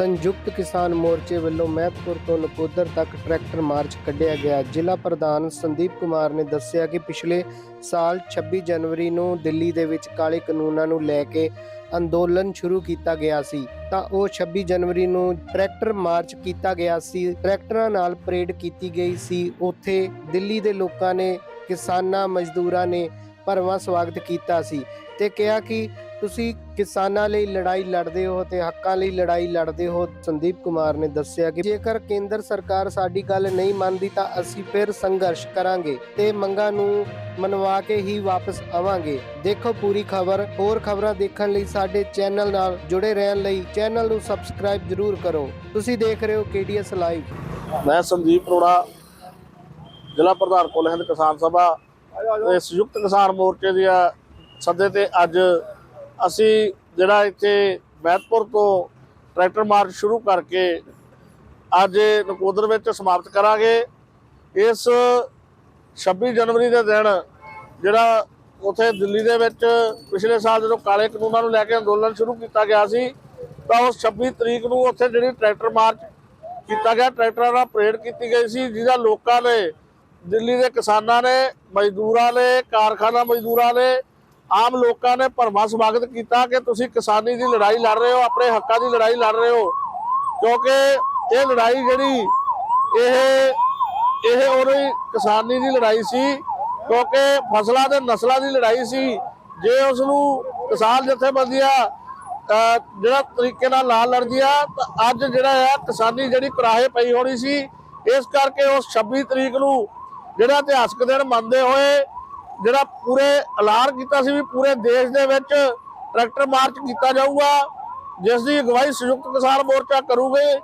ਸੰਯੁਕਤ ਕਿਸਾਨ ਮੋਰਚੇ ਵੱਲੋਂ ਮਹਿਤਪੁਰ ਤੋਂ ਨਕੋਦਰ ਤੱਕ ਟਰੈਕਟਰ ਮਾਰਚ ਕੱਢਿਆ ਗਿਆ। ਜ਼ਿਲ੍ਹਾ ਪ੍ਰਧਾਨ ਸੰਦੀਪ ਕੁਮਾਰ ਨੇ ਦੱਸਿਆ ਕਿ ਪਿਛਲੇ ਸਾਲ 26 ਜਨਵਰੀ ਨੂੰ ਦਿੱਲੀ ਦੇ ਵਿੱਚ ਕਾਲੇ ਕਾਨੂੰਨਾਂ ਨੂੰ ਲੈ ਕੇ ਅੰਦੋਲਨ ਸ਼ੁਰੂ ਕੀਤਾ ਗਿਆ ਸੀ, ਤਾਂ ਉਹ 26 ਜਨਵਰੀ ਨੂੰ ਟਰੈਕਟਰ ਮਾਰਚ ਕੀਤਾ ਗਿਆ ਸੀ। ਟਰੈਕਟਰਾਂ ਨਾਲ ਪਰੇਡ ਕੀਤੀ ਗਈ ਸੀ। ਉੱਥੇ ਦਿੱਲੀ ਦੇ ਲੋਕਾਂ ਨੇ ਕਿਸਾਨਾਂ ਮਜ਼ਦੂਰਾਂ ਨੇ ਭਰਵਾਂ ਸਵਾਗਤ ਕੀਤਾ ਸੀ ਤੇ ਕਿਹਾ ਕਿ ਤੁਸੀਂ ਕਿਸਾਨਾਂ ਲਈ ਲੜਾਈ ਲੜਦੇ ਹੋ ਤੇ ਹੱਕਾਂ ਲਈ ਲੜਾਈ ਲੜਦੇ ਹੋ, ਸੰਦੀਪ ਕੁਮਾਰ ਨੇ ਦੱਸਿਆ ਕਿ ਜੇਕਰ ਕੇਂਦਰ ਸਰਕਾਰ ਸਾਡੀ ਗੱਲ ਨਹੀਂ ਮੰਨਦੀ ਤਾਂ ਅਸੀਂ ਫਿਰ ਸੰਘਰਸ਼ ਕਰਾਂਗੇ ਤੇ ਮੰਗਾਂ ਨੂੰ ਮਨਵਾ ਕੇ ਹੀ ਵਾਪਸ ਆਵਾਂਗੇ। ਦੇਖੋ ਪੂਰੀ ਖਬਰ, ਹੋਰ ਖਬਰਾਂ ਦੇਖਣ ਲਈ ਸਾਡੇ ਚੈਨਲ ਨਾਲ ਜੁੜੇ ਰਹਿਣ ਲਈ ਚੈਨਲ ਨੂੰ ਸਬਸਕ੍ਰਾਈਬ ਜ਼ਰੂਰ ਕਰੋ। ਤੁਸੀਂ ਦੇਖ ਰਹੇ ਹੋ KDS ਲਾਈਵ ਮੈਂ ਸੰਦੀਪ ਅਰੋੜਾ, ਜ਼ਿਲ੍ਹਾ ਪ੍ਰਧਾਨ ਕੁੱਲ ਕਿਸਾਨ ਸਭਾ ਤੇ ਸੰਯੁਕਤ ਕਿਸਾਨ ਮੋਰਚੇ ਦੇ ਸੱਦੇ ਤੇ ਅੱਜ ਅਸੀਂ ਜਿਹੜਾ ਇੱਥੇ ਮਹਿਤਪੁਰ ਤੋਂ ਟਰੈਕਟਰ ਮਾਰਚ ਸ਼ੁਰੂ ਕਰਕੇ ਅੱਜ ਨਕੋਦਰ ਵਿੱਚ ਸਮਾਪਤ ਕਰਾਂਗੇ। ਇਸ 26 ਜਨਵਰੀ ਦੇ ਦਿਨ ਜਿਹੜਾ ਉਥੇ ਦਿੱਲੀ ਦੇ ਵਿੱਚ ਪਿਛਲੇ ਸਾਲ ਜਦੋਂ ਕਾਲੇ ਕਾਨੂੰਨਾਂ ਨੂੰ ਲੈ ਕੇ ਅੰਦੋਲਨ ਸ਼ੁਰੂ ਕੀਤਾ ਗਿਆ ਸੀ, ਤਾਂ ਉਸ 26 ਤਰੀਕ ਨੂੰ ਉੱਥੇ ਜਿਹੜੀ ਟਰੈਕਟਰ ਮਾਰਚ ਕੀਤਾ ਗਿਆ, ਟਰੈਕਟਰਾਂ ਨਾਲ ਪਰੇਡ ਕੀਤੀ ਗਈ ਸੀ, ਜਿਹਦਾ ਲੋਕਾਂ ਨੇ ਦਿੱਲੀ ਦੇ ਕਿਸਾਨਾਂ ਨੇ, ਮਜ਼ਦੂਰਾਂ ਨੇ, ਕਾਰਖਾਨਾ ਮਜ਼ਦੂਰਾਂ ਨੇ ਆਮ ਲੋਕਾਂ ਨੇ ਭਰਵਾਂ ਸਵਾਗਤ ਕੀਤਾ ਕਿ ਤੁਸੀਂ ਕਿਸਾਨੀ ਦੀ ਲੜਾਈ ਲੜ ਰਹੇ ਹੋ, ਆਪਣੇ ਹੱਕਾਂ ਦੀ ਲੜਾਈ ਲੜ ਰਹੇ ਹੋ। ਕਿਉਂਕਿ ਇਹ ਲੜਾਈ ਜਿਹੜੀ, ਇਹ ਇਹ ਉਹਦੀ ਕਿਸਾਨੀ ਦੀ ਲੜਾਈ ਸੀ, ਕਿਉਂਕਿ ਫਸਲਾਂ ਦੇ ਨਸਲਾਂ ਦੀ ਲੜਾਈ ਸੀ। ਜੇ ਉਸ ਨੂੰ ਕਿਸਾਨ ਜਥੇਬੰਦੀਆਂ ਜਿਹੜਾ ਤਰੀਕੇ ਨਾਲ ਲਾ ਲੜਦੀ ਆ ਤਾਂ ਅੱਜ ਜਿਹੜਾ ਹੈ ਕਿਸਾਨੀ ਜਿਹੜੀ ਕੁਰਾਹੇ ਪਈ ਹੋਣੀ ਸੀ, ਇਸ ਕਰਕੇ ਉਸ 26 ਤਰੀਕ ਨੂੰ ਜਿਹੜਾ ਇਤਿਹਾਸਕ ਦਿਨ ਮੰਨਦੇ ਹੋਏ ਜਿਹੜਾ ਪੂਰੇ ਐਲਾਨ ਕੀਤਾ ਸੀ ਵੀ ਪੂਰੇ ਦੇਸ਼ ਦੇ ਵਿੱਚ ਟਰੈਕਟਰ ਮਾਰਚ ਕੀਤਾ ਜਾਊਗਾ, ਜਿਸ ਦੀ ਅਗਵਾਈ ਸੰਯੁਕਤ ਕਿਸਾਨ ਮੋਰਚਾ ਕਰੂਗੇ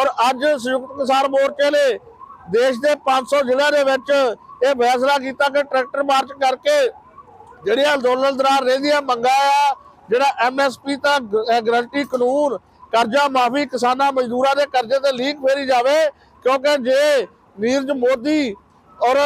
ਔਰ ਅੱਜ ਸੰਯੁਕਤ ਕਿਸਾਨ ਮੋਰਚੇ ਨੇ ਦੇਸ਼ ਦੇ 500 ਜ਼ਿਲ੍ਹਿਆਂ ਦੇ ਵਿੱਚ ਇਹ ਫੈਸਲਾ ਕੀਤਾ ਕਿ ਟਰੈਕਟਰ ਮਾਰਚ ਕਰਕੇ ਜਿਹੜੀਆਂ ਅੰਦੋਲਨ ਦੌਰਾਨ ਰਹਿੰਦੀਆਂ ਮੰਗਾਂ ਆ, ਜਿਹੜਾ ਐਮਐਸਪੀ ਤਾਂ ਗਰੰਟੀ ਕਾਨੂੰਨ, ਕਰਜ਼ਾ ਮਾਫੀ ਕਿਸਾਨਾਂ ਮਜ਼ਦੂਰਾਂ ਦੇ ਕਰਜ਼ੇ ਤੇ ਲੀਕ ਫੇਰੀ ਜਾਵੇ, ਕਿਉਂਕਿ ਜੇ ਨੀਰਜ ਮੋਦੀ ਔਰ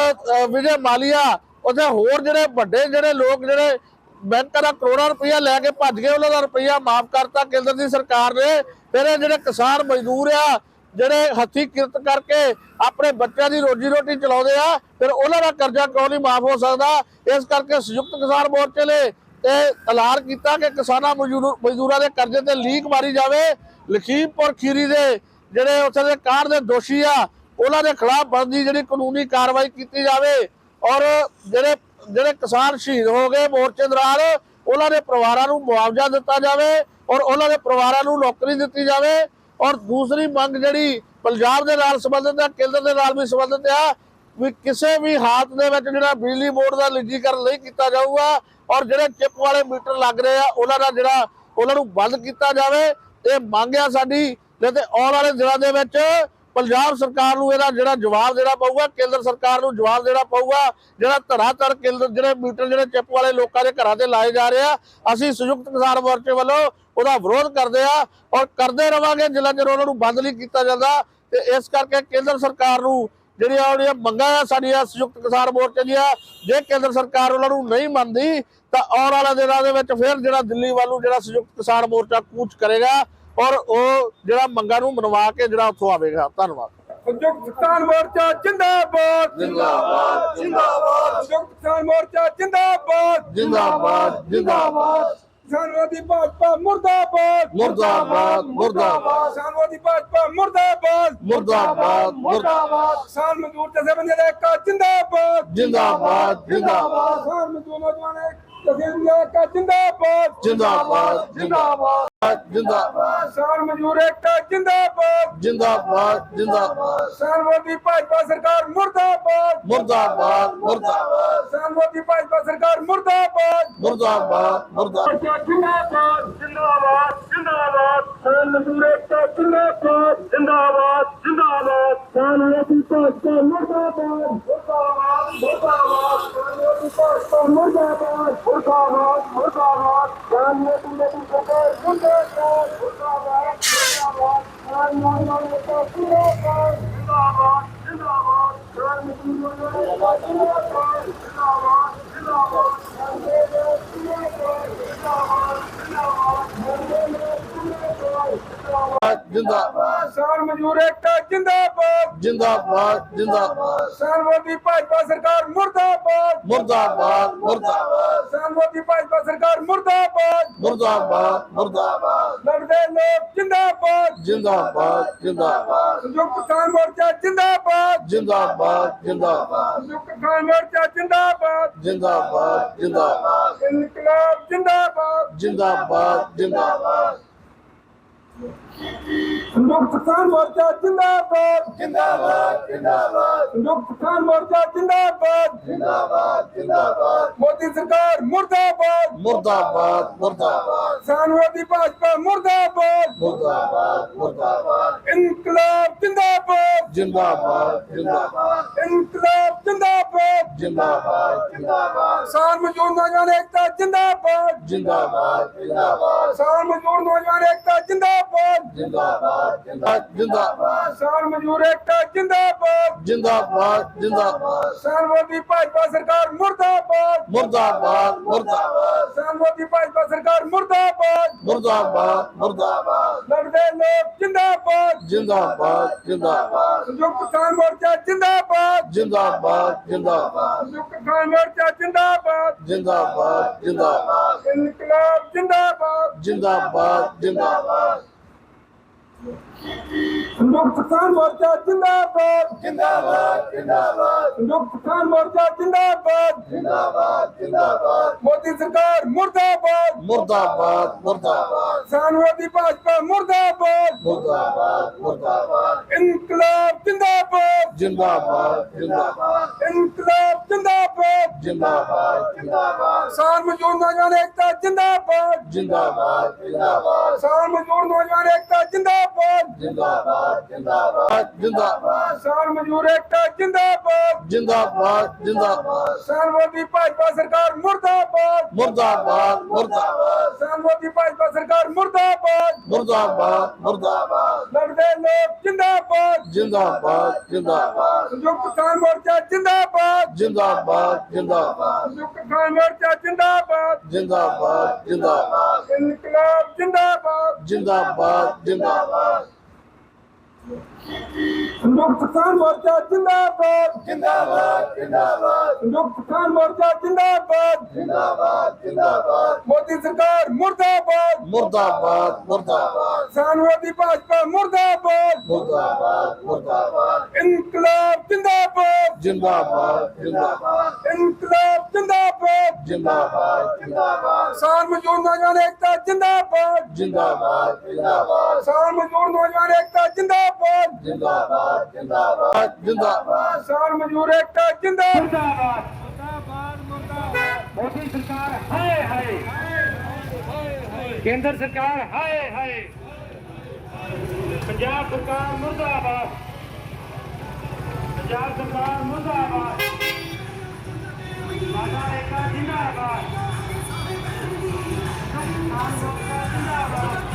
ਵਿਜੇ ਮਾਲੀਆ ਉੱਥੇ ਹੋਰ ਜਿਹੜੇ ਵੱਡੇ ਜਿਹੜੇ ਲੋਕ ਜਿਹੜੇ ਬੈਂਕਾਂ ਦਾ ਕਰੋੜਾਂ ਰੁਪਈਆ ਲੈ ਕੇ ਭੱਜ ਗਏ, ਉਹਨਾਂ ਦਾ ਰੁਪਈਆ ਮਾਫ ਕਰਤਾ ਕੇਂਦਰ ਦੀ ਸਰਕਾਰ ਨੇ। ਫਿਰ ਜਿਹੜੇ ਕਿਸਾਨ ਮਜ਼ਦੂਰ ਆ, ਜਿਹੜੇ ਹੱਥੀ ਕਿਰਤ ਕਰਕੇ ਆਪਣੇ ਬੱਚਿਆਂ ਦੀ ਰੋਜੀ ਰੋਟੀ ਚਲਾਉਂਦੇ ਆ, ਫਿਰ ਉਹਨਾਂ ਦਾ ਕਰਜ਼ਾ ਕਿਉਂ ਨਹੀਂ ਮਾਫ ਹੋ ਸਕਦਾ? ਇਸ ਕਰਕੇ ਸੰਯੁਕਤ ਕਿਸਾਨ ਮੋਰਚੇ ਨੇ ਇਹ ਐਲਾਨ ਕੀਤਾ ਕਿ ਕਿਸਾਨਾਂ ਮਜ਼ਦੂਰ- ਮਜ਼ਦੂਰਾਂ ਦੇ ਕਰਜ਼ੇ ਤੇ ਲੀਕ ਮਾਰੀ ਜਾਵੇ। ਲਖੀਮਪੁਰ ਖੀਰੀ ਦੇ ਜਿਹੜੇ ਉੱਥੇ ਦੇ ਕਾਰ ਦੇ ਦੋਸ਼ੀ ਆ, ਉਹਨਾਂ ਦੇ ਖਿਲਾਫ ਬਣਦੀ ਜਿਹੜੀ ਕਾਨੂੰਨੀ ਕਾਰਵਾਈ ਕੀਤੀ ਜਾਵੇ ਔਰ ਜਿਹੜੇ ਜਿਹੜੇ ਕਿਸਾਨ ਸ਼ਹੀਦ ਹੋ ਗਏ ਮੋਰਚੇ ਦੌਰਾਨ, ਉਹਨਾਂ ਦੇ ਪਰਿਵਾਰਾਂ ਨੂੰ ਮੁਆਵਜ਼ਾ ਦਿੱਤਾ ਜਾਵੇ ਔਰ ਉਹਨਾਂ ਦੇ ਪਰਿਵਾਰਾਂ ਨੂੰ ਨੌਕਰੀ ਦਿੱਤੀ ਜਾਵੇ। ਔਰ ਦੂਸਰੀ ਮੰਗ ਜਿਹੜੀ ਪੰਜਾਬ ਦੇ ਨਾਲ ਸੰਬੰਧਿਤ ਹੈ, ਕੇਂਦਰ ਦੇ ਨਾਲ ਵੀ ਸੰਬੰਧਿਤ ਆ ਵੀ ਕਿਸੇ ਵੀ ਹਾਲਤ ਦੇ ਵਿੱਚ ਜਿਹੜਾ ਬਿਜਲੀ ਬੋਰਡ ਦਾ ਨਿੱਜੀਕਰਨ ਨਹੀਂ ਕੀਤਾ ਜਾਊਗਾ ਔਰ ਜਿਹੜੇ ਚਿਪ ਵਾਲੇ ਮੀਟਰ ਲੱਗ ਰਹੇ ਆ, ਉਹਨਾਂ ਦਾ ਜਿਹੜਾ, ਉਹਨਾਂ ਨੂੰ ਬੰਦ ਕੀਤਾ ਜਾਵੇ। ਇਹ ਮੰਗ ਆ ਸਾਡੀ, ਨਹੀਂ ਤੇ ਆਉਣ ਵਾਲੇ ਦਿਨਾਂ ਦੇ ਵਿੱਚ ਪੰਜਾਬ ਸਰਕਾਰ ਨੂੰ ਇਹਦਾ ਜਿਹੜਾ ਜਵਾਬ ਦੇਣਾ ਪਊਗਾ, ਕੇਂਦਰ ਸਰਕਾਰ ਨੂੰ ਜਵਾਬ ਦੇਣਾ ਪਊਗਾ। ਜਿਹੜਾ ਧੜਾ ਧੜ ਕੇਂਦਰ, ਜਿਹੜੇ ਮੀਟਰ, ਜਿਹੜੇ ਚਿੱਪ ਵਾਲੇ ਲੋਕਾਂ ਦੇ ਘਰਾਂ ਤੇ ਲਾਏ ਜਾ ਰਹੇ ਆ, ਅਸੀਂ ਸੰਯੁਕਤ ਕਿਸਾਨ ਮੋਰਚੇ ਵੱਲੋਂ ਉਹਦਾ ਵਿਰੋਧ ਕਰਦੇ ਆ ਔਰ ਕਰਦੇ ਰਵਾਂਗੇ, ਜਿੰਨਾ ਚਿਰ ਉਹਨਾਂ ਨੂੰ ਬੰਦ ਨਹੀਂ ਕੀਤਾ ਜਾਂਦਾ। ਤੇ ਇਸ ਕਰਕੇ ਕੇਂਦਰ ਸਰਕਾਰ ਨੂੰ ਜਿਹੜੀਆਂ ਉਹਦੀਆਂ ਮੰਗਾਂ ਆ, ਸਾਡੀਆਂ ਸੰਯੁਕਤ ਕਿਸਾਨ ਮੋਰਚੇ ਦੀਆਂ, ਜੇ ਕੇਂਦਰ ਸਰਕਾਰ ਉਹਨਾਂ ਨੂੰ ਨਹੀਂ ਮੰਨਦੀ, ਤਾਂ ਆਉਣ ਵਾਲੇ ਦਿਨਾਂ ਦੇ ਵਿੱਚ ਫਿਰ ਜਿਹੜਾ ਦਿੱਲੀ ਵੱਲ ਨੂੰ ਜਿਹੜਾ ਸੰਯੁਕਤ ਕਿਸਾਨ ਮੋਰਚਾ ਕੂਚ ਕਰੇਗਾ ਔਰ ਉਹ ਜਿਹੜਾ ਮੰਗਾਂ ਨੂੰ ਮਨਵਾ ਕੇ ਜਿਹੜਾ ਉੱਥੋਂ ਆਵੇਗਾ। ਧੰਨਵਾਦ। ਸੰਯੁਕਤ ਕਿਸਾਨ ਮੋਰਚਾ ਜਿੰਦਾਬਾਦ। ਜਿੰਦਾਬਾਦ ਜਿੰਦਾਬਾਦ। ਸੰਯੁਕਤ ਕਿਸਾਨ ਮੋਰਚਾ ਜਿੰਦਾਬਾਦ। ਜਿੰਦਾਬਾਦ ਜਿੰਦਾਬਾਦ। ਕਿਸਾਨਵਾਦੀ ਭਾਜਪਾ ਮੁਰਦਾਬਾਦ। ਮੁਰਦਾਬਾਦ ਮੁਰਦਾਬਾਦ। ਕਿਸਾਨਵਾਦੀ ਭਾਜਪਾ ਮੁਰਦਾਬਾਦ। ਮੁਰਦਾਬਾਦ ਮੁਰਦਾਬਾਦ। ਕਿਸਾਨ ਮਜ਼ਦੂਰ ਜਥੇਬੰਦੀਆਂ ਦਾ ਏਕਾ ਜਿੰਦਾਬਾਦ। ਜਿੰਦਾਬਾਦ ਜਿੰਦਾਬਾਦ। ਕਿਸਾਨ ਮਜ਼ਦੂਰ ਨੌਜਵਾਨ ਜਥੇਬੰਦੀਆਂ ਦਾ ਏਕਾ ਜਿੰਦਾਬਾਦ। ਜਿੰਦਾਬਾਦ ਜਿੰਦਾਬਾਦ। ਜਿੰਦਾਬਾਦ। ਕਿਸਾਨ ਮਜ਼ਦੂਰ ਏਕਾ ਜਿੰਦਾਬਾਦ। ਜਿੰਦਾਬਾਦ ਜਿੰਦਾਬਾਦ। ਕਿਸਾਨਵਾਦੀ ਭਾਜਪਾ ਸਰਕਾਰ ਮੁਰਦਾਬਾਦ। ਮੁਰਦਾਬਾਦ ਮੁਰਦਾਬਾਦ। ਕਿਸਾਨਵਾਦੀ ਭਾਜਪਾ ਸਰਕਾਰ ਮੁਰਦਾਬਾਦ। ਮੁਰਦਾਬਾਦ ਮੁਰਦਾਬਾਦ। ਜਿੰਦਾਬਾਦ ਜਿੰਦਾਬਾਦ ਜਿੰਦਾਬਾਦ। ਕਿਸਾਨ ਮਜ਼ਦੂਰ ਏਕਤਾ ਜਿੰਦਾਬਾਦ ਜਿੰਦਾਬਾਦ ਜਿੰਦਾਬਾਦ। ਕਿਸਾਨਵਾਦੀ ਭਾਜਪਾ ਮੁਰਦਾਬਾਦ ਮੁਰਦਾਬਾਦ ਮੁਰਦਾਬਾਦ ਕਿਸਾਨਵਾਦੀ ਭਾਜਪਾ ਮੁਰਦਾਬਾਦ ਮੁਰਦਾਬਾਦ ਮੁਰਦਾਬਾਦ ਕਿਸਾਨਵਾਦੀ ਮੇਰੀ ਸਰਕਾਰ ਮੁਰਦਾਬਾਦ ਮੁਰਦਾਬਾਦ ਮੁਰਦਾਬਾਦ ਕਿਸਾਨਵਾਦੀ ਏਕਤਾ ਜਿੰਦਾਬਾਦ ਜਿੰਦਾਬਾਦ ਜਿੰਦਾਬਾਦ ਕਿਸਾਨ ਮਜ਼ਦੂਰ ਏਕਤਾ ਜਿੰਦਾਬਾਦ ਜਿੰਦਾਬਾਦ ਜਿੰਦਾਬਾਦ ਜਿੰਦਾਬਾਦ ਕਿਸਾਨ ਮਜ਼ਦੂਰ ਏਕਤਾ ਜਿੰਦਾਬਾਦ ਜਿੰਦਾਬਾਦ। ਵਿਰੋਧੀ ਭਾਜਪਾ ਸਰਕਾਰ ਮੁਰਦਾਬਾਦ। ਮੁਰਦਾਬਾਦ ਮੁਰਦਾਬਾਦ। ਵਿਰੋਧੀ ਭਾਜਪਾ ਸਰਕਾਰ ਮੁਰਦਾਬਾਦ। ਮੁਰਦਾਬਾਦ ਮੁਰਦਾਬਾਦ। ਲੜਦੇ ਲੋਕ ਜਿੰਦਾਬਾਦ। ਜਿੰਦਾਬਾਦ ਜਿੰਦਾਬਾਦ। ਸੰਯੁਕਤ ਕਿਸਾਨ ਮੋਰਚਾ ਜਿੰਦਾਬਾਦ। ਜਿੰਦਾਬਾਦ ਜਿੰਦਾਬਾਦ। ਸੰਯੁਕਤ ਕਿਸਾਨ ਮੋਰਚਾ ਜਿੰਦਾਬਾਦ। ਜਿੰਦਾਬਾਦ ਜਿੰਦਾਬਾਦ। ਇਨਕਲਾਬ ਜਿੰਦਾਬਾਦ। ਜਿੰਦਾਬਾਦ ਜਿੰਦਾਬਾਦ। ਸੰਯੁਕਤ ਕਿਸਾਨ ਮੋਰਚਾ ਜਿੰਦਾਬਾਦ। ਜਿੰਦਾਬਾਦ ਜਿੰਦਾਬਾਦ। ਸੰਯੁਕਤ ਕਿਸਾਨ ਮੋਰਚਾ ਜਿੰਦਾਬਾਦ। ਜਿੰਦਾਬਾਦ ਜਿੰਦਾਬਾਦ। ਮੋਦੀ ਸਰਕਾਰ ਮੁਰਦਾਬਾਦ। ਮੁਰਦਾਬਾਦ ਮੁਰਦਾਬਾਦ। ਕਿਸਾਨ ਵਿਰੋਧੀ ਭਾਜਪਾ ਮੁਰਦਾਬਾਦ। ਮੁਰਦਾਬਾਦ ਮੁਰਦਾਬਾਦ। ਇਨਕਲਾਬ ਜਿੰਦਾਬਾਦ। ਜਿੰਦਾਬਾਦ ਜਿੰਦਾਬਾਦ। ਇਨਕਲਾਬ ਜਿੰਦਾਬਾਦ। ਜਿੰਦਾਬਾਦ ਜਿੰਦਾਬਾਦ। ਕਿਸਾਨ ਮਜ਼ਦੂਰ ਨੌਜਵਾਨ ਏਕਤਾ ਜਿੰਦਾਬਾਦ। ਜਿੰਦਾਬਾਦ ਜਿੰਦਾਬਾਦ। ਕਿਸਾਨ ਮਜ਼ਦੂਰ ਨੌਜਵਾਨ ਏਕਤਾ ਜਿੰਦਾਬਾਦ। ਜਿੰਦਾਬਾਦ ਜਿੰਦਾਬਾਦ। ਕਿਸਾਨ ਮਜ਼ਦੂਰ ਏਕਤਾ ਜਿੰਦਾਬਾਦ। ਜਿੰਦਾਬਾਦ ਜਿੰਦਾਬਾਦ। ਕਿਸਾਨ ਵਿਰੋਧੀ ਭਾਜਪਾ ਸਰਕਾਰ ਮੁਰਦਾਬਾਦ। ਮੁਰਦਾਬਾਦ ਮੁਰਦਾਬਾਦ। ਕਿਸਾਨ ਵਿਰੋਧੀ ਭਾਜਪਾ ਸਰਕਾਰ ਮੁਰਦਾਬਾਦ। ਮੁਰਦਾਬਾਦ ਮੁਰਦਾਬਾਦ। ਲੜਦੇ ਲੋਕ ਜਿੰਦਾਬਾਦ। ਜਿੰਦਾਬਾਦ ਜਿੰਦਾਬਾਦ। ਸੰਯੁਕਤ ਕਿਸਾਨ ਮੋਰਚਾ ਜਿੰਦਾਬਾਦ। ਜਿੰਦਾਬਾਦ ਜਿੰਦਾਬਾਦ। ਸੰਯੁਕਤ ਕਿਸਾਨ ਮੋਰਚਾ ਜਿੰਦਾਬਾਦ। ਜਿੰਦਾਬਾਦ ਜਿੰਦਾਬਾਦ। ਇਨਕਲਾਬ ਜਿੰਦਾਬਾਦ। ਜਿੰਦਾਬਾਦ ਜਿੰਦਾਬਾਦ। ਸੰਯੁਕਤ ਕਿਸਾਨ ਮੋਰਚਾ ਜਿੰਦਾਬਾਦ। ਜਿੰਦਾਬਾਦ ਜਿੰਦਾਬਾਦ। ਮੋਰਚਾ ਜਿੰਦਾਬਾਦ। ਜਿੰਦਾਬਾਦ ਜਿੰਦਾਬਾਦ। ਮੋਦੀ ਸਰਕਾਰ ਮੁਰਦਾਬਾਦ। ਮੁਰਦਾਬਾਦ ਮੁਰਦਾਬਾਦ। ਭਾਜਪਾ ਮੁਰਦਾਬਾਦ। ਮੁਰਦਾਬਾਦ ਮੁਰਦਾਬਾਦ। ਇਨਕਲਾਬ ਜਿੰਦਾਬਾਦ। ਜਿੰਦਾਬਾਦ ਜਿੰਦਾਬਾਦ। ਇਨਕਲਾਬ ਜਿੰਦਾਬਾਦ ਜਿੰਦਾਬਾਦ। ਕਿਸਾਨ ਮਜ਼ਦੂਰ ਨੌਜਵਾਨ ਏਕਤਾ ਜਿੰਦਾਬਾਦ। ਜਿੰਦਾਬਾਦ ਜਿੰਦਾਬਾਦ। ਕਿਸਾਨ ਮਜ਼ਦੂਰ ਨੌਜਵਾਨ ਏਕਤਾ ਜਿੰਦਾਬਾਦ। ਜਿੰਦਾਬਾਦ ਜਿੰਦਾਬਾਦ। ਜਿੰਦਾਬਾਦ। ਕਿਸਾਨ ਮਜ਼ਦੂਰ ਏਕਤਾ ਜਿੰਦਾਬਾਦ। ਜਿੰਦਾਬਾਦ ਜਿੰਦਾਬਾਦ। ਕਿਸਾਨ ਵਿਰੋਧੀ ਭਾਜਪਾ ਸਰਕਾਰ ਮੁਰਦਾਬਾਦ। ਮੁਰਦਾਬਾਦ ਮੁਰਦਾਬਾਦ। ਕਿਸਾਨ ਵਿਰੋਧੀ ਭਾਜਪਾ ਸਰਕਾਰ ਮੁਰਦਾਬਾਦ। ਮੁਰਦਾਬਾਦ ਮੁਰਦਾਬਾਦ। ਲੜਦੇ ਲੋਕ ਜਿੰਦਾਬਾਦ। ਜਿੰਦਾਬਾਦ ਜਿੰਦਾਬਾਦ। ਸੰਯੁਕਤ ਕਿਸਾਨ ਮੋਰਚਾ ਜਿੰਦਾਬਾਦ ਜਿੰਦਾਬਾਦ। ਜਿੰਦਾਬਾਦ। ਮੋਰਚਾ ਜਿੰਦਾਬਾਦ। ਜਿੰਦਾਬਾਦ ਜਿੰਦਾਬਾਦ। ਇਨਕਲਾਬ ਜਿੰਦਾਬਾਦ। ਜਿੰਦਾਬਾਦ ਜਿੰਦਾਬਾਦ। ਕਿਸਾਨ ਮੋਰਚਾ ਜਿੰਦਾਬਾਦ। ਜਿੰਦਾਬਾਦ ਜਿੰਦਾਬਾਦ। ਸੰਯੁਕਤ ਕਿਸਾਨ ਮੋਰਚਾ ਜਿੰਦਾਬਾਦ। ਜਿੰਦਾਬਾਦ ਜਿੰਦਾਬਾਦ। ਮੋਦੀ ਸਰਕਾਰ ਮੁਰਦਾਬਾਦ। ਮੁਰਦਾਬਾਦ ਮੁਰਦਾਬਾਦ। ਕਿਸਾਨ ਵਿਰੋਧੀ ਭਾਜਪਾ ਮੁਰਦਾਬਾਦ। ਮੁਰਦਾਬਾਦ ਮੁਰਦਾਬਾਦ। ਇਨਕਲਾਬ ਜਿੰਦਾਬਾਦ। ਜਿੰਦਾਬਾਦ ਜਿੰਦਾਬਾਦ। ਇਨਕਲਾਬ ਜਿੰਦਾਬਾਦ। ਜਿੰਦਾਬਾਦ ਜਿੰਦਾਬਾਦ। ਕਿਸਾਨ ਮਜ਼ਦੂਰ ਨੌਜਵਾਨ ਏਕਤਾ ਜਿੰਦਾਬਾਦ। ਜਿੰਦਾਬਾਦ ਜਿੰਦਾਬਾਦ। ਕਿਸਾਨ ਮਜ਼ਦੂਰ ਨੌਜਵਾਨ ਏਕਤਾ ਜਿੰਦਾਬਾਦ। ਜਿੰਦਾਬਾਦ ਜਿੰਦਾਬਾਦ। ਜਿੰਦਾਬਾਦ। ਕਿਸਾਨ ਮਜ਼ਦੂਰ ਏਕਤਾ ਜਿੰਦਾਬਾਦ। ਮੁਰਦਾਬਾਦ ਮੁਰਦਾਬਾਦ। ਮੋਦੀ ਸਰਕਾਰ ਹਾਏ ਹਾਏ। ਕੇਂਦਰ ਸਰਕਾਰ ਹਾਏ ਹਾਏ। ਪੰਜਾਬ ਸਰਕਾਰ ਮੁਰਦਾਬਾਦ। ਪੰਜਾਬ ਸਰਕਾਰ ਮੁਰਦਾਬਾਦ। ਮਾਤਾ ਰੇਖਾ ਜਿੰਦਾਬਾਦ। ਸੰਸਾਰ ਲੋਕਾਂ ਜਿੰਦਾਬਾਦ।